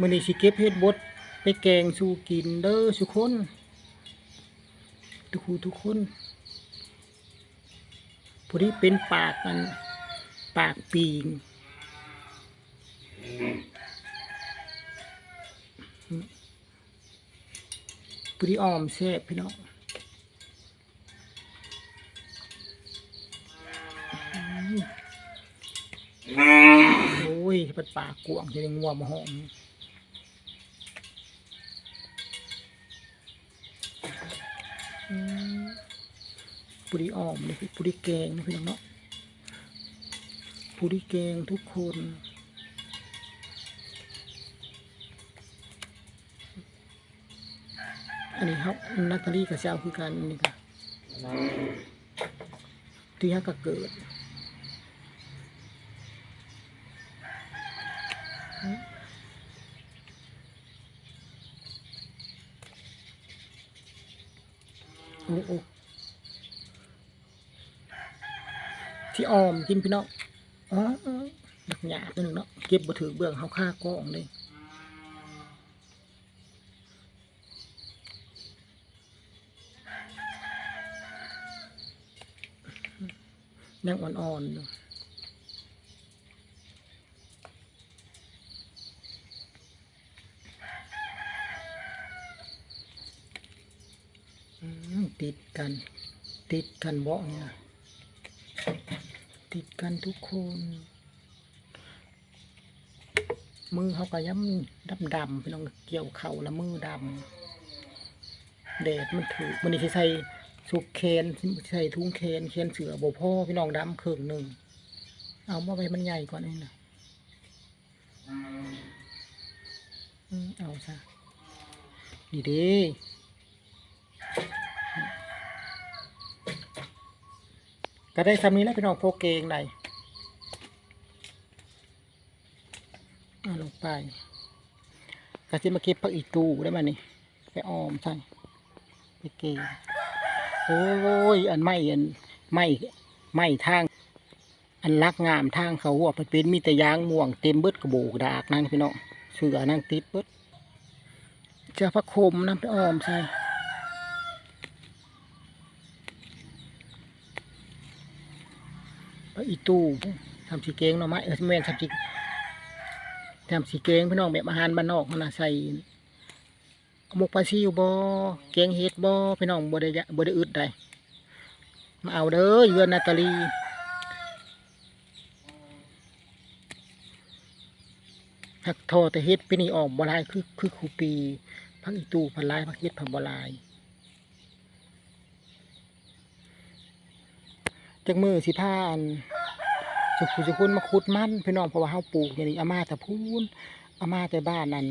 มื้อนี้สิเก็บเฮ็ดบดไปแกงสู่กินเด้อทุกคน ทุกผู้ทุกคนผู้ที่เป็นปากมันปากปีงผู้ที่อ้อมแซ่บพี่น้องโอ้ยเป็นปากกวงจะได้งัวมาหอมอืม ปุริอ่อมนี่คือปุริแกงนะพี่น้องเนาะปุริแกงทุกคนอันนี้ครับนัตตาลีกับเช้าคือกันนี่ค่ะที่ฮักก็เกิด ที่ออมกินพี่น้องอ๋อหนักหยาตัวหนึ่งเนาะเก็บบ่ถือเบื้องเขาค่าก้องเลยนั่งอ่อนๆอยู่ติดกัน ติดกันเบาะเนี่ย ติดกันทุกคน มือเขาก็ย้ำดำดำพี่น้องเกี่ยวเข่าล้วมือดำแดดมันถือมันนี่ใส่สุกเคนใส่ทุ่งเคนเคนเสือโบพ่อพี่น้องดำครึ่งหนึ่งเอามาไปมันใหญ่กว่านี้นะเอาซะดีดี ก็ได้สามีแล้วพี่น้องโพเกงไหนเอาลงไปก็จะมาเก็บผักอีตูได้มานี่ไปออมใส่ไปเกงโอ้ยอันไม่อันไม่ไม่ทาง อันลักงามทางเขาหัวไปเป็นมีแต่ยางม่วงเต็มเบิดกระโบกดากนั่นพี่น้องเสือนั่งติดเบิดเจะพักคมน้ำไปออมใส่ไป อีตู้ทำสีเกงหน่อไม้เออแม่นทำสีทำสีเกงพี่น้องแบบอาหารบ้านนอกมันะใส่หมกปลาซิวบอเกงเห็ดบอพี่น้องบ่ได้ยะบ่ได้อึดได้มาเอาเด้อเยือนนาตาลีผักทอแต่เฮ็ดปีนี้ออกบลายคือคือคูปีผักอีตูผักลายผักเฮ็ดผักบลาย จากมือสิพาอันสุขุสุขุนมาขุดมันพี่น้องเพราะว่าเฮาปลูกอย่างนี้อามาแต่พูนอามาแต่บ้านนั้น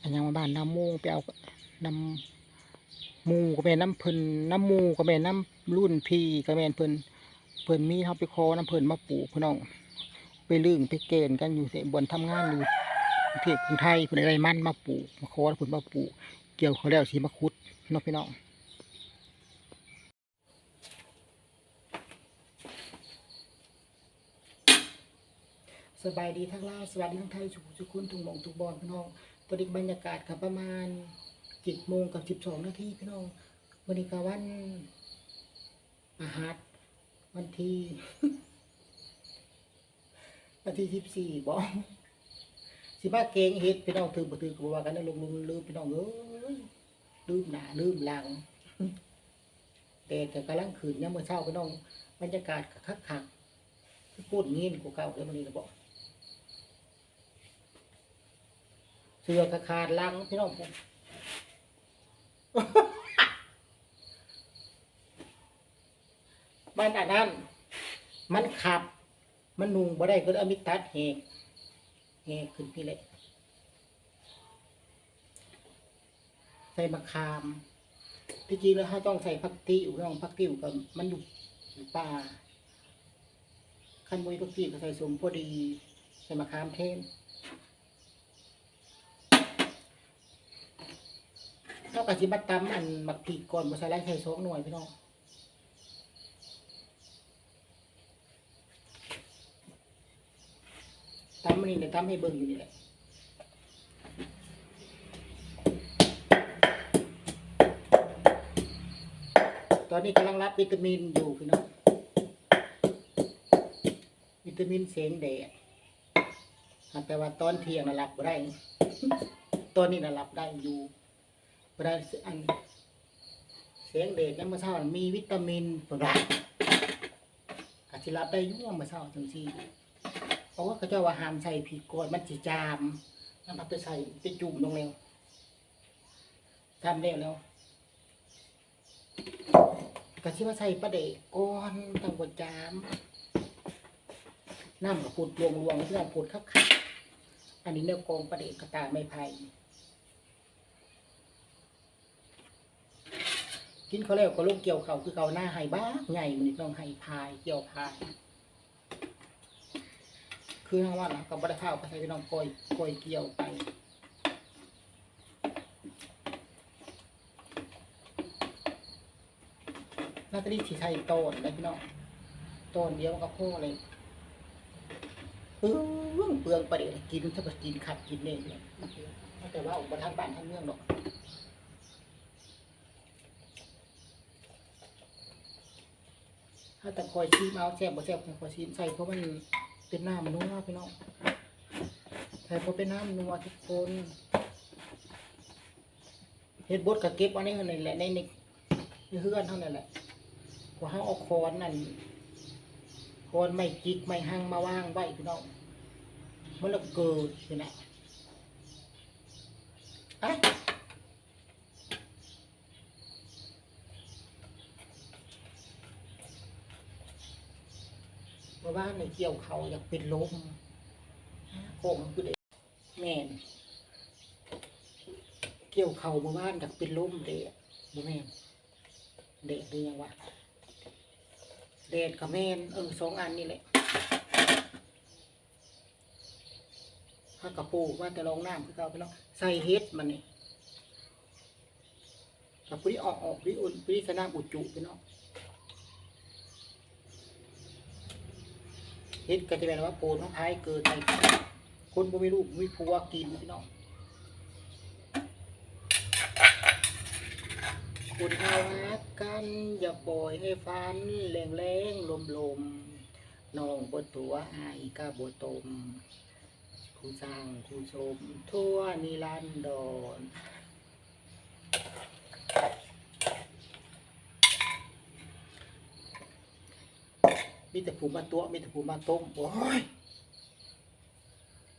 อันยังมาบ้านน้ำโมงไปเอาน้ำมูก็แม่นน้ำเพิ่นน้ำมูก็แม่นน้ำรุ่นพี่ก็แม่นเพิ่นเพิ่นมีเฮาไปคอน้ำเพิ่นมาปลูกพี่น้องไปลึงไปเกณฑ์กันอยู่เสบนทำงานอยู่ประเทศกรุงไทยคนอะไรมันมาปลูกมาขอผลมาปลูก เกี่ยวเขาแล้วสีมาคุดเน้องพี่น้อง สบายดีทั้งลาสวัสดีทั้งไทยสุขสุขคุณทุกหมองทุกบอลพี่น้องตอนนี้บรรยากาศกับประมาณเจ็ดโมงกับสิบสองนาทีพี่น้องวันนี้กวันอาหารวันที่วันที่สิบสี่บอกสิมาเกงเฮ็ดพี่น้องถือบ่ถือก็บ่ว่ากันนะลุงลุงลืมพี่น้องเอ้ยลืมหน้าลืมหลังแต่ก็กำลังขืนเนี่ยามมื้อเช้าพี่น้องบรรยากาศก็คักคักๆพูดงี้กูเก่าเดี๋ยวมันนี้ก็บอก เสื้อก็ขาดลังพี่น้องผมมันอันนั้น มันขับ มันนุงบ่ได้ก็อมิตัดแหกแหกขึ้นพี่เล็กใส่มะขามที่จริงแล้วเขาต้องใส่ผักติ้วน้องผักติ้วกับมันอยู่ป่าขั้นมวยผักติ้วก็ใส่สมพอดี ใส่มะขามเทน เท่ากับสิบัตตำมันหมักผีก่อนมาใส่ไรใส่โซ่หน่วยพี่น้องตำมันนี่เดี๋ยวตำให้เบิ่งอยู่นี่แหละตอนนี้กำลังรับวิตามินอยู่พี่น้องวิตามินเสงแดดแต่ว่าตอนเที่ยงน่ะลับได้ตอนนี้น่ะลับได้อยู่ บ่ได้อันเสียงแดดยามมื้อเช้ามีวิตามินบ่ได้ก็สิรับได้ยู่ยามาเช้าจังซี่เพราะว่าเขาเจ้าว่าหามใส่ผิดก่อนมันสิจามน้ำเอาไปใส่ไปจุ่มลงแล้วทำแล้วแล้วก็สิว่าใส่ปลาเดกก่อนต้องบดจามน้ำกับปูดรวงรวงที่เราปูดคับขับอันนี้เนื้อกองปลาเดกกระตาไม่ไผ่ กินเขาแล้วก็ลูกเกี่ยวเขาคือเขาหน้าไห้บ้าใหญ่มันต้องไห้พายเกี่ยวพาย คือทางว่านะกับบไดข้าวก็ใช้พี่น้องกอยกอยเกี่ยวไปน่าจะรีสีไทยโตนนะพี่น้องโตนเดียวกับพ่อเลยเปลืองเปลืองประเดี๋ยวกินถ้าเกิดกินขัดกินเนี่ยเนี่ยแต่ว่าออกมาทางบ้านทางเมืองหรอก ถ้าแต่คอยชีมเอาแซ่บบ่แซ่บคอยชีมใส่เพราะมันเป็นน้ำนัวพี่น้องใส่เพราะเป็นน้ำนัวทุกคนเฮ็ดบดกับเก็บไว้ในนั่นแหละในในในเฮือนเท่านั้นแหละพอเขาเอาคอนนั่นคอนไม่จิกไม่หั่งมาว่างไว้พี่น้องมันละเกิดสินะอะ เมื่อวานในเกี่ยวเขาอยากเป็นลมโค้งคือเด็กแม่นเกี่ยวเขาเมื่อวานอยากเป็นลมเด็กบ่แม่นเด็กดียังวะเด็ดกับแม่นเออสองอันนี่แหละถ้ากระปูว่าจะลองน้ำคือเก่าไปเนาะใส่เฮ็ดมันนี่กับปุริออกออกปุริอุ่นปุริสนามอุจจุไปเนาะ เฮ็ดก็จะเป็นว่าโปนของพายเกิดไปคนบ่มีลูกบ่มีผัวกินพี่น้องคุณเอารักกันอย่าปล่อยให้ฟันแรงแรงลมลมน้องบนตัวอายกาบตม ผู้สร้างผู้ชมทั่วนิรันดร มีแต่ผู้มาตัวมีแต่ผู้มาต้มโอ้ย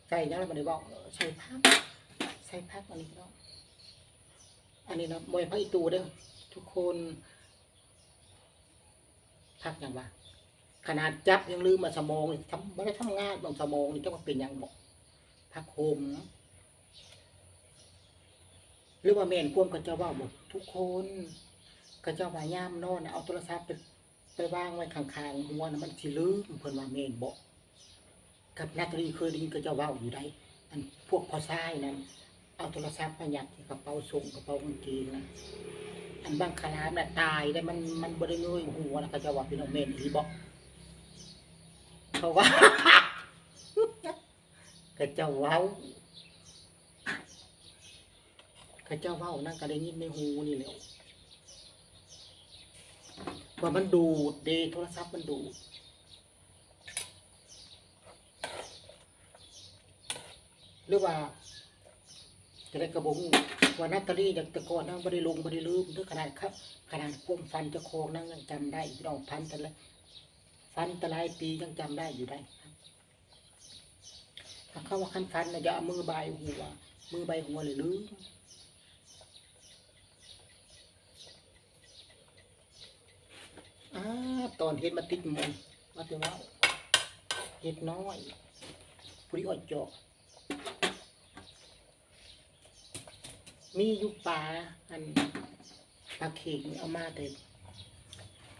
ใส่ยังไงมาได้บอกเออใส่พักใส่พักอันนี้เนาะอันนี้นะมวยพระอีตูเด้อทุกคนพักอย่างว่าขนาดจับยังลืมมาสมองทำไม่ได้ทำงานบางสมองนี่จะมาเป็นยังบอกพักโฮมหรือว่าแม่นควมกับเจ้าว่าบอกทุกคนกับเจ้าว่าย่ามนอนเอาโทรศัพท์ไป ไปวางไว้ข้างๆหัวนะมันสิลืมเพิ่นว่าแม่นบกกับนักเรีเคยไดยินกับเจ้าว่าอยู่ได้ อันพวกพอซ้ายนั้นเอาโทรศัพท์มายัดที่กระเป๋าส่งกระเป๋ากางเกงนะอันบางคลามน่ะตายได้มันมันบริเงยหัวนะเขาจะว่าพี่น้องเมนอีบอกเขาว่าเขาเจ้าเว้าเขาเจ้าเว้านั่นก็ได้ยินในหูนี่แหละ ว่ามันดูดเดโทรศัพท์มันดูดหรือว่าจะได้กระบงว่านัตตาลีจากตะกอนนั่งบริลงบริลืมหรือขนาดครับ ขนาดควมฟันจะโคงนั่งยังจำได้พี่น้องพันแต่ละฟันแต่ลายปียังจำได้อยู่ได้ถ้าเข้าว่าคันฟันนะจะเอามือใบหัวมือใบหัวเลยลืม อาตอนเห็นมาติดมันมาแต่ว่าเห็ดน้อยผู้ที่อดเจาะมีอยู่ป่าอันปลาเข่งเอามาแต่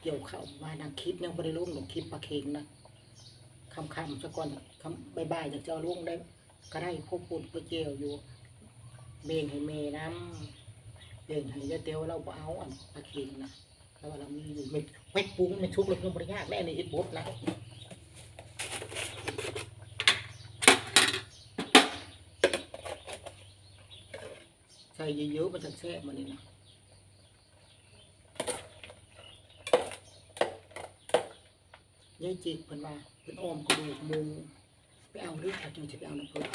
เกี่ยวเข้ามานังคลิปยังไม่ได้ลงหรอกคลิปปลาเข่งนะคำคำๆซะก่อนคำบายๆอยากจะเอาลงได้ ก็ได้พวกปุ่นพวกเจียวอยู่ เบงให้เมน้ำเบงให้ยาเตียวเราบ่เอาอันปลาเข่งนะ แล้วว่าเรามีอยู่ไม่ไม่ปรุงไม่ชุกเลยก็บริยากแน่ในอิดบดนะใส่เยอะๆมันจะแซ่บมันนี่นะยายจิกเพิ่นว่าเพิ่นอ้อมกระดูกมูไปเอาเด้อถ้าจังสิไปเอาน้ำเพิ่น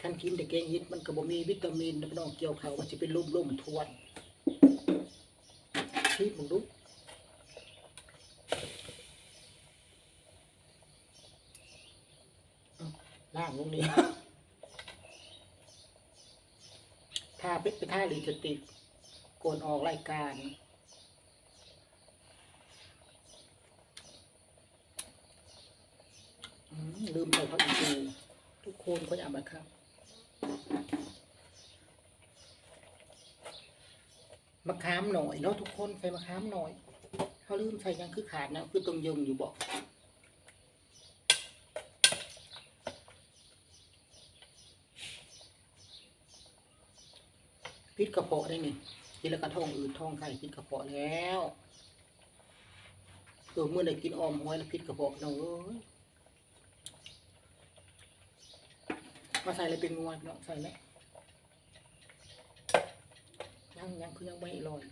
คันกินแต่แกงเห็ดมันก็บ่มีวิตามินนะพี่น้องเกี่ยวเขามันสิเป็นลุ่มๆมันทวน ชิมมึงดูล่างลงนี้ถ้าเป็นไปท่าลิปสติกโกนออกรายการอืมลืมใส่ผักอีตูทุกคนก็อย่ามาครับ มะขามหน่อยเนาะทุกคนใส่มะขามหน่อยเขาลืมใส่ยังคือขาดนะคือตรงยงอยู่บอกพิษกระเพาะได้นี่กินแล้วกระท้องอืดท้องไข่พิษกระเพาะแล้วเออเมื่อได้กินออมหอยแล้วพิษกระเพาะเนาะเอ้ยมาใส่อะไรเป็นงวดเนาะใส่ไหม ยังยังคือยังไม่ลอย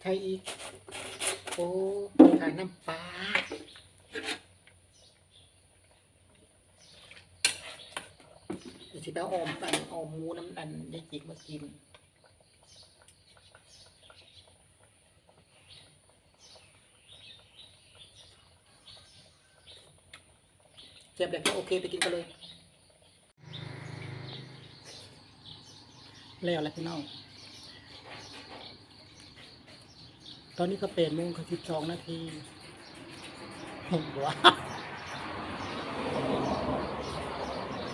ใช่อีก โอ้ขายน้ำปลาดี๋ยวสิไปอออมไปออมหมูน้ำดันได้จิกมากินเจ็บเลยก็โอเคไปกินกันเลย แล้วแหละพี่น้อง ตอนนี้ก็เป็นโมงสิบสองนาทีเห็นว่า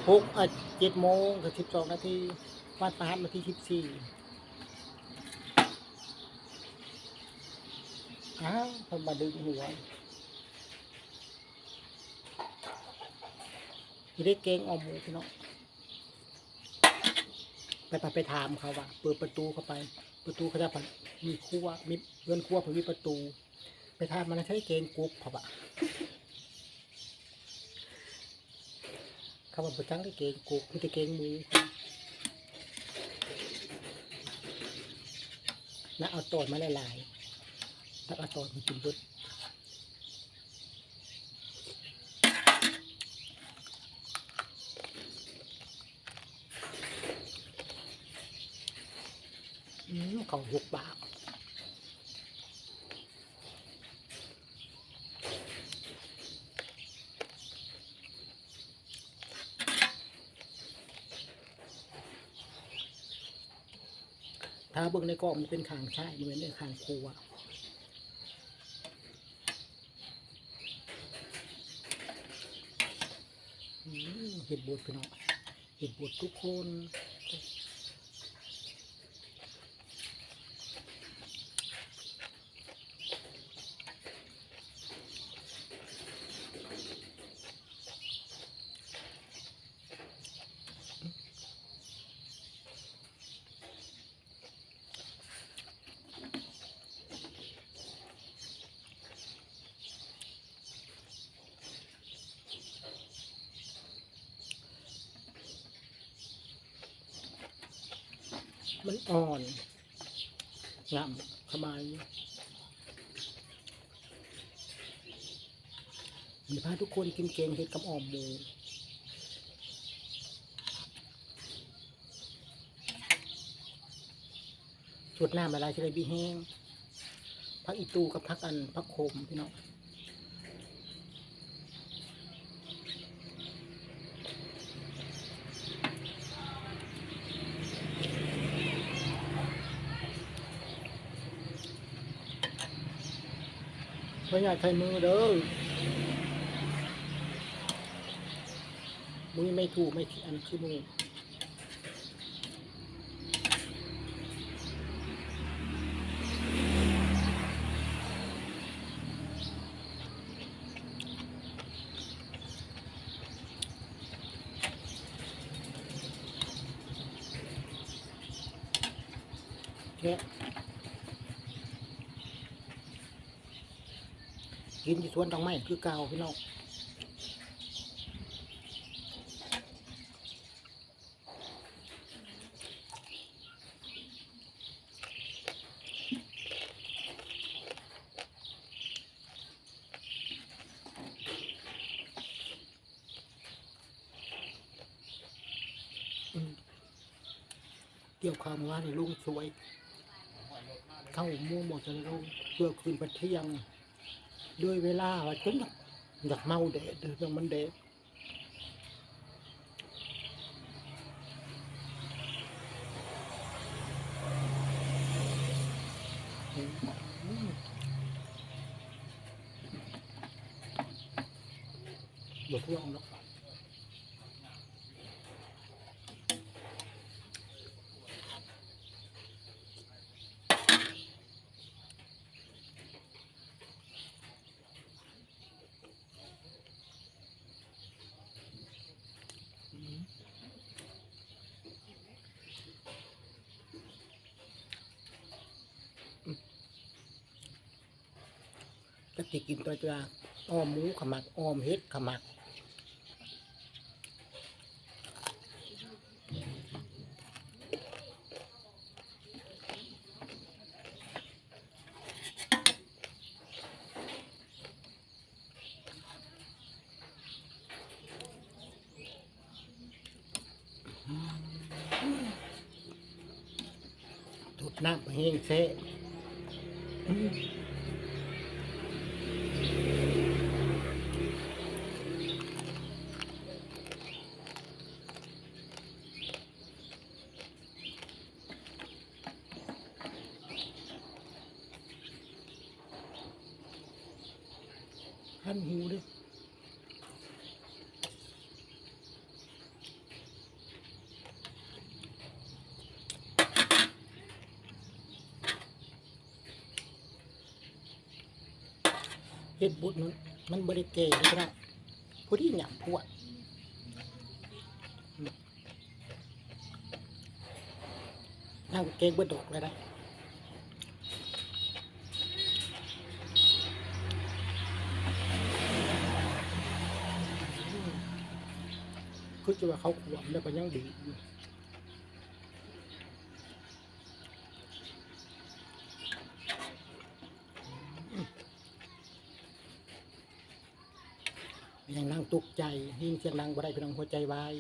หกอะเจ็ดโมงกับสิบสองนาทีวัดประหัตมาที่สิบสี่อ้าวเพิ่นมาดึงหัวที่ได้เก่งออมูพี่น้อง ไปไปไปถามเขาว่าเปิดประตูเข้าไป ประตูเขาจะผันมีครัวมีเงื่อนครัวผมมีประตู ไปถามมันใช้เกงกุ๊กเขาบะเขาบอกประจังได้เกงกุ๊กมีแต่เกงหมูแล้วเอาตอดมาหลายๆแล้วเอาตอดมากินบิดม เขาหกบาทถ้าเบิ่งในกล้องมันเป็นขางซ้ายเหมือนในขางครัวอืมเห็ดบดพี่น้องเห็ดบดทุกคนอ่อน งามสบายมีพาทุกคนกินเกงเห็ดกับออมหมูชุดหน้าอะไรที่ไรบีแห้งพักอีตูกับพักอันพักโคมพี่น้อง ไม่อยากใช้มือเด้อมือไม่ถูกไม่อันคือมือ วนดอกไม้คือเก่าพี่น้องเกี่ยวข้าวมาในลุงสวย เข้ามู่หมดเลยลงเพื่อคืนปัะเที่ยง ด้วยเวลาว่าจนอยากอยากเมาเดดเรื่องมันเดดอืมบทว่างหรอ กก็ติกินตัวจ้าอ้อมหมูขมักอ้อมเฮ็ดขมักทุดน้ำเฮงเซ อันหูด้วยเฮ็ดบุญมันมันบริเกเลยก็ได้ผู้ที่หยาบพวดนั่งเกงบดดกเลยนะ คือจะว่าเขาขวมแล้วก็ยังดีอยู่ยังนั่งตกใจยิ่งเสียงนั่งบ่ได้เป็นองหัวใจวาย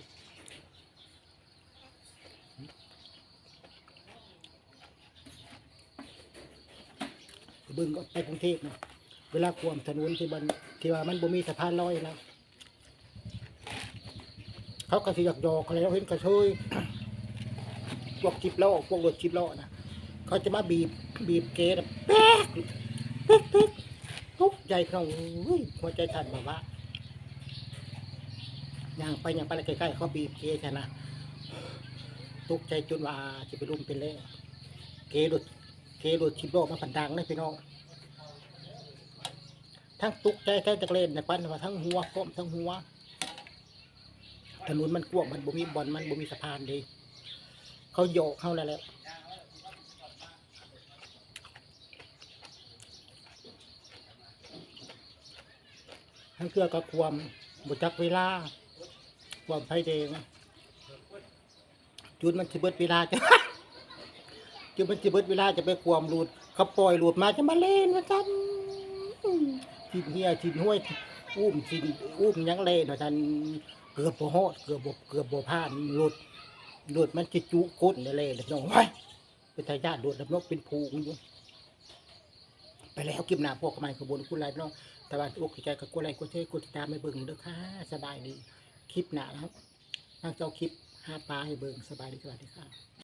บิ่งก็ไปกรุงเทพนะเวลาขวมถนนที่บันที่ว่ามันบ่มีสะพานลอยนะ เขาก็สิอยากดอกอะไรเราเห็นกระเทยพวกจิบล้อพวกรถจิบล้อนะเขาจะมาบีบบีบเกตแป๊กแป๊กแป๊กทุกใจเขาหัวใจสั่นแบบว่าอย่างไปอย่างไปแล้ใกล้ๆเขาบีบเกชนะตกใจจนว่าจะไปรุมเป็นเล่เกรถเกรถจิบล้อมาผันดังเลยพี่น้องทั้งตุกใจทั้งจักรเล่นในปั้นว่าทั้งหัวก้มทั้งหัว ถนนมันกว้างมันบ่มีบอลมันบ่มีสะพานเดีเขาโยกเข้าแล้วแหละทั้งเกือกับความบุจักเวลา ความไฟแดงจุดมันจะเบิดเวลาจะจุดมันจะเบิดเวลาจะไปความหลุดเขาปล่อยหลุดมาจะมาเล่นนกันชินเฮียชินห้วยอุ้มชินอุ้มยังเล่นนะท่าน กือบบ่ฮอดเกือบบ่เกือบบ่ผ่านหลุดหลุดมันจะจุก้นเลยเลยน้องไว้เป็นทายาทโดดดับนกเป็นภูงอยู่ไปแล้วกิมหนาพวกกระไมขบวนคุณไรน้องตะบานอกใจกับกุไรกุเทกุติตาไม่เบิ่งเด้อค่ะสบายดี คลิปหนาครับนั่งเจ้าคลิปห้าปลาให้เบิ่งสบายดีสวัสดีค่ะ